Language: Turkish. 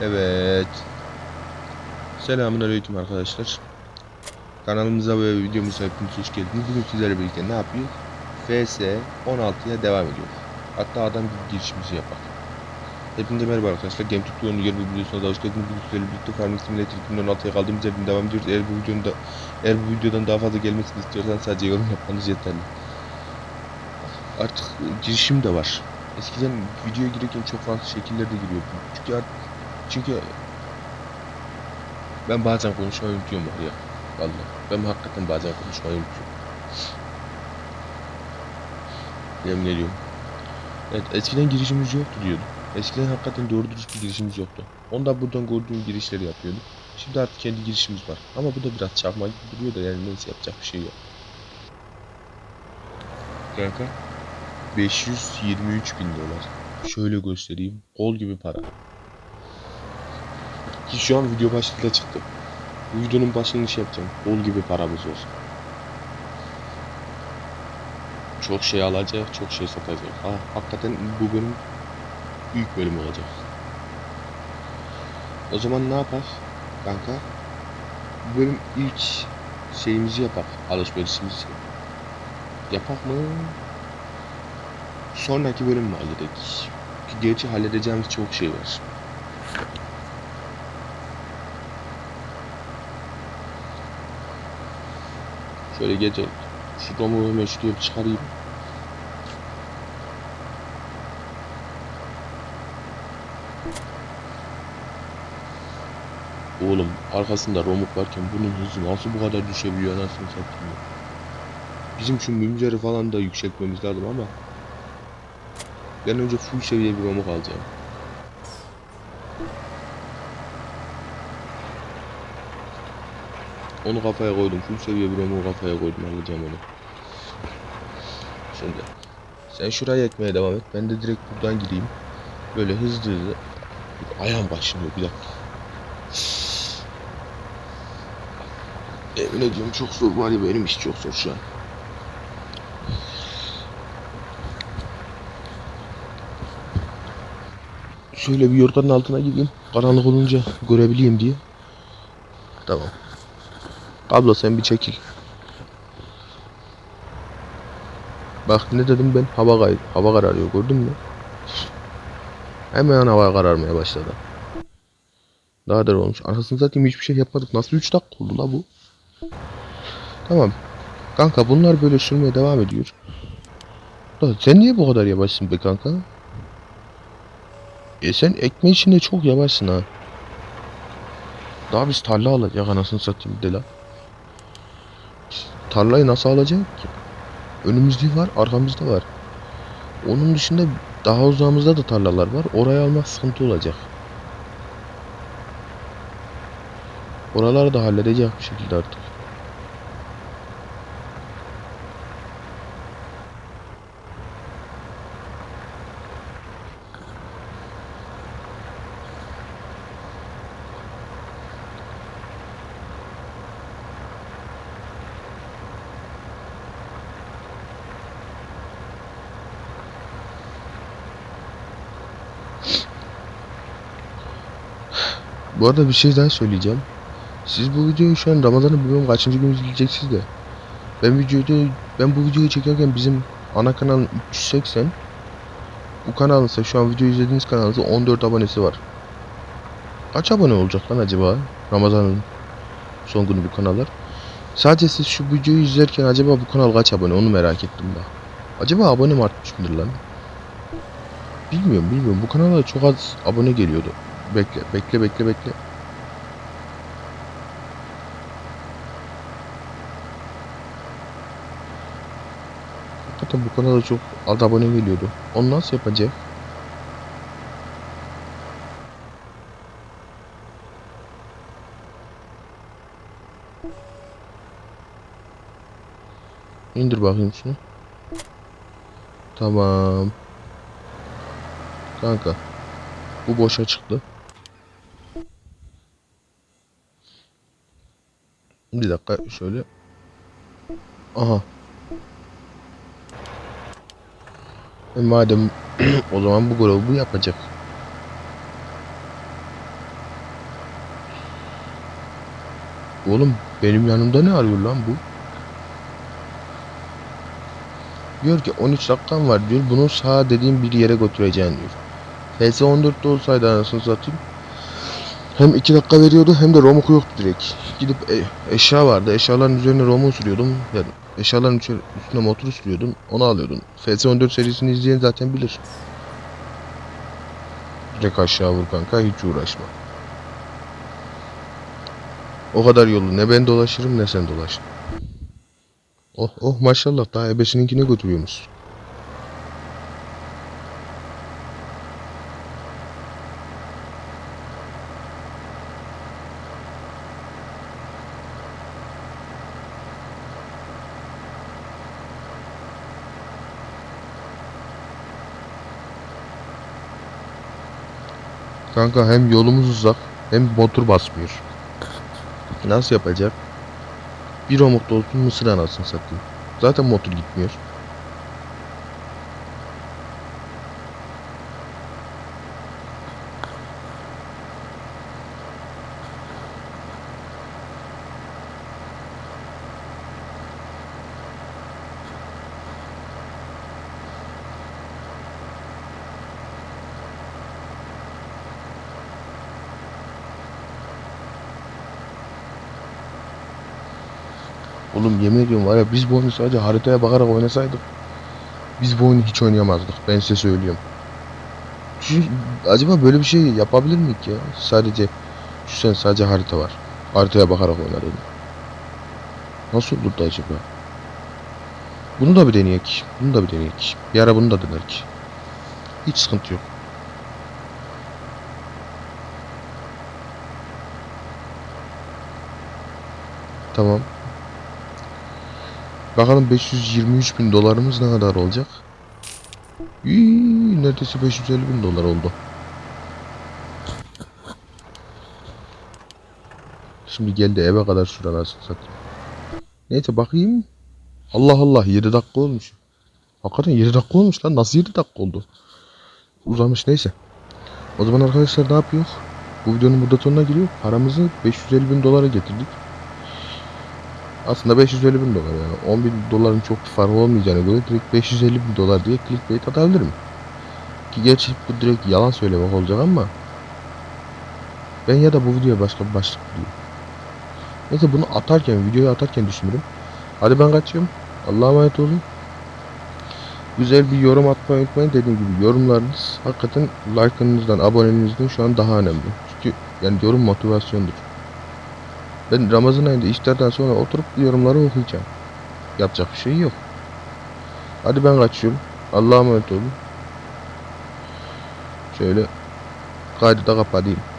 Evet. Selamünaleyküm arkadaşlar. Kanalımıza ve videomuza hepiniz hoş geldiniz. Bugün sizlerle birlikte ne yapıyoruz? FS 16'ya devam ediyoruz. Hatta adam bir girişimizi yapalım. Hepinize merhaba arkadaşlar. Game Tutorial'ın yeni bir videosuna da hoş geldiniz. Bugün sizlerle birlikte Farming Simulator 2016'ya kaldığımız yerden devam ediyoruz. Eğer bu videonun da eğer bu videodan daha fazla gelmesini istiyorsanız sadece yorum yapmanız yeterli. Artık girişim de var. Eskiden videoya girerken çok farklı şekillerde giriyordum. Çünkü artık çünkü ben bazen konuşmayı unutuyorum var ya. Vallahi. Ben hakikaten bazen konuşmayı unutuyorum. Yemin ediyorum. Evet eskiden girişimiz yoktu diyordum. Eskiden hakikaten doğru dürüst bir girişimiz yoktu. Ondan buradan gördüğüm girişleri yapıyordum. Şimdi artık kendi girişimiz var. Ama bu da biraz çakma gibi duruyor da yani neyse yapacak bir şey yok. Kanka 523 bin dolar. Şöyle göstereyim. Kol gibi para. Ki şu an video başlığında çıktı. Bu videonun başını şey yapacağım. Bol gibi paramız olsun. Çok şey alacak, çok şey satacak. Ha, hakikaten bu bölüm büyük bölüm olacak. O zaman ne yapar kanka? Bu bölüm ilk şeyimizi yapak, alışverişimizi. Yapak mı? Sonraki bölüm mü halledek? Ki Gerçi halledeceğimiz çok şey var. Şöyle gece şu domu hemen şuraya bir çıkarayım. Oğlum arkasında romuk varken bunun hızı nasıl bu kadar düşebiliyor anasını satayım. Bizim şu mümceri falan da yükseltmemiz lazım ama ben önce full seviye bir romuk alacağım. Onu kafaya koydum. Full seviye bir romu kafaya koydum. Alacağım onu. Şimdi. Sen şuraya ekmeye devam et. Ben de direkt buradan gireyim. Böyle hızlı hızlı. Ayağım başlıyor bir dakika. Emin ediyorum çok zor var ya benim iş çok zor şu an. Şöyle bir yorganın altına gireyim. Karanlık olunca görebileyim diye. Tamam. Abla sen bir çekil. Bak ne dedim ben? Hava kay hava kararıyor gördün mü? Hemen hava kararmaya başladı. Daha da olmuş. Anasını satayım hiçbir şey yapmadık. Nasıl 3 dakika oldu la bu? Tamam. Kanka bunlar böyle sürmeye devam ediyor. Sen niye bu kadar yavaşsın be kanka? E sen ekmeği içinde çok yavaşsın ha. Daha biz tarla alacak anasını satayım de la. Tarlayı nasıl alacak ki? Önümüzde var, arkamızda var. Onun dışında daha uzağımızda da tarlalar var. Orayı almak sıkıntı olacak. Oraları da halledecek bir şekilde artık. Bu arada bir şey daha söyleyeceğim. Siz bu videoyu şu an Ramazan'ın bilmiyorum kaçıncı gün izleyeceksiniz de. Ben videoyu ben bu videoyu çekerken bizim ana kanalın 380 bu kanalın ise şu an video izlediğiniz kanalın ise 14 abonesi var. Kaç abone olacak lan acaba Ramazan'ın son günü bu kanallar? Sadece siz şu videoyu izlerken acaba bu kanal kaç abone onu merak ettim bak. Acaba abone mi artmış mıdır lan? Bilmiyorum bilmiyorum bu kanala çok az abone geliyordu. Bekle bekle bekle bekle. Hakikaten bu kanala çok az abone geliyordu. Onu nasıl yapacak? İndir bakayım şunu. Tamam. Kanka. Bu boşa çıktı. Bir dakika şöyle. Aha. E madem o zaman bu grubu yapacak. Oğlum benim yanımda ne arıyor lan bu? Diyor ki 13 dakikan var diyor. Bunu sağ dediğim bir yere götüreceğim diyor. PS14'te olsaydı anasını satayım. Hem 2 dakika veriyordu hem de romuk yoktu direkt. Gidip e- eşya vardı. Eşyaların üzerine romu sürüyordum. Yani eşyaların üstüne motoru sürüyordun. Onu alıyordun. FS 14 serisini izleyen zaten bilir. Direkt aşağı vur kanka hiç uğraşma. O kadar yolu ne ben dolaşırım ne sen dolaşın. Oh oh maşallah daha ebesininkine götürüyormuş. Kanka hem yolumuz uzak hem motor basmıyor. Nasıl yapacak? Bir omukta olsun mısır anasını satayım. Zaten motor gitmiyor. Oğlum yemin ediyorum var ya biz bu oyunu sadece haritaya bakarak oynasaydık biz bu oyunu hiç oynayamazdık. Ben size söylüyorum. Çünkü acaba böyle bir şey yapabilir miyik ya? Sadece şu sen sadece harita var. Haritaya bakarak oynadın. Nasıl olurdu acaba? Bunu da bir deneyek. Bunu da bir deneyek. Bir ara bunu da denerik. Hiç sıkıntı yok. Tamam. Bakalım 523 bin dolarımız ne kadar olacak? Yii, neredeyse 550 bin dolar oldu. Şimdi geldi eve kadar süren anasını satayım. Neyse bakayım. Allah Allah 7 dakika olmuş. Hakikaten 7 dakika olmuş lan. Nasıl 7 dakika oldu? Uzamış neyse. O zaman arkadaşlar ne yapıyor? Bu videonun burada sonuna giriyor. Paramızı 550 bin dolara getirdik. Aslında 550 bin dolar yani 10 bin doların çok farkı olmayacağına göre direkt 550 bin dolar diye clickbait atabilirim. Ki gerçi bu direkt yalan söylemek olacak ama ben ya da bu videoya başka bir başlık bulayım. Neyse bunu atarken, videoyu atarken düşünürüm. Hadi ben kaçıyorum. Allah'a emanet olun. Güzel bir yorum atmayı unutmayın. Dediğim gibi yorumlarınız hakikaten like'ınızdan, aboneliğinizden şu an daha önemli. Çünkü yani yorum motivasyondur. Ben Ramazan ayında işlerden sonra oturup yorumları okuyacağım. Yapacak bir şey yok. Hadi ben kaçıyorum. Allah'a emanet olun. Şöyle kaydı da kapatayım.